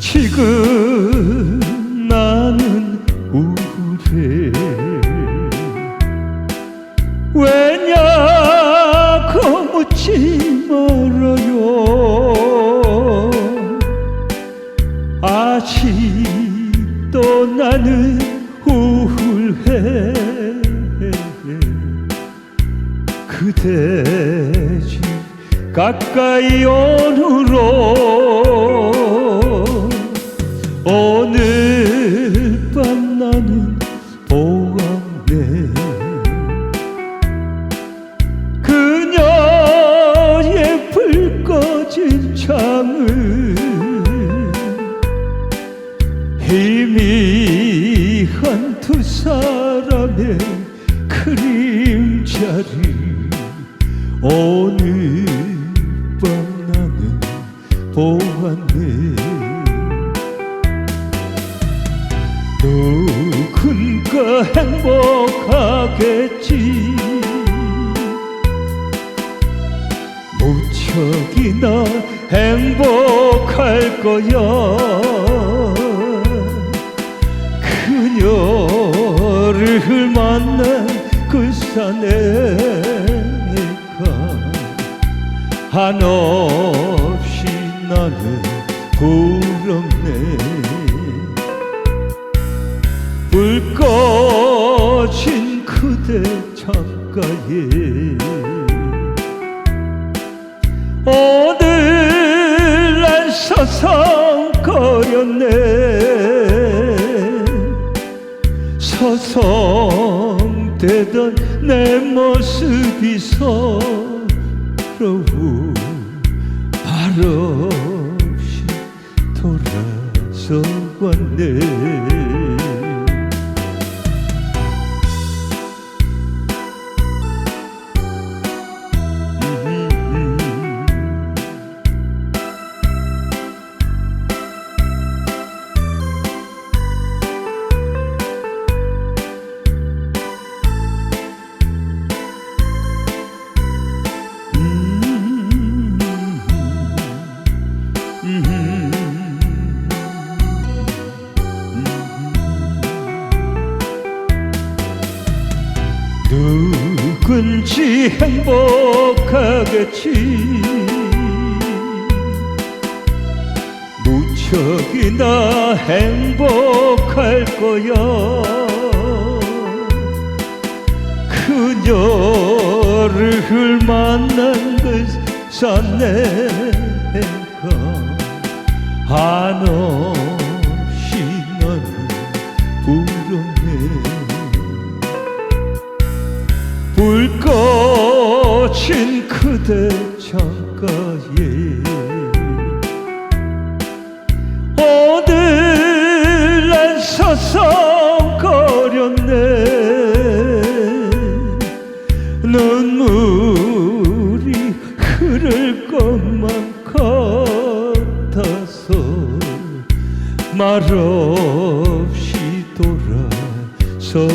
지금 나는 우울해 왜냐고 묻지 말아요. 아직도 나는 우울해. 그대 집 가까이 오누로 희미한 두 사람의 그림자를 오늘 밤 나는 보았네. 누군가 행복하겠지. 무척이나 행복할 거야 만난 그 사내가 한없이 나는 부럽네. 불 꺼진 그대 창가에 서성대던 내 모습이 서러워 말없이 돌아서 왔네 누군지 행복하겠지. 무척이나 행복할 거야. 그녀를 만난 그 사내가 한없이 나는 부럽 오신 그대 창가에 어딜 안서성거렸네. 눈물이 흐를 것만 같아서 말없이 돌아서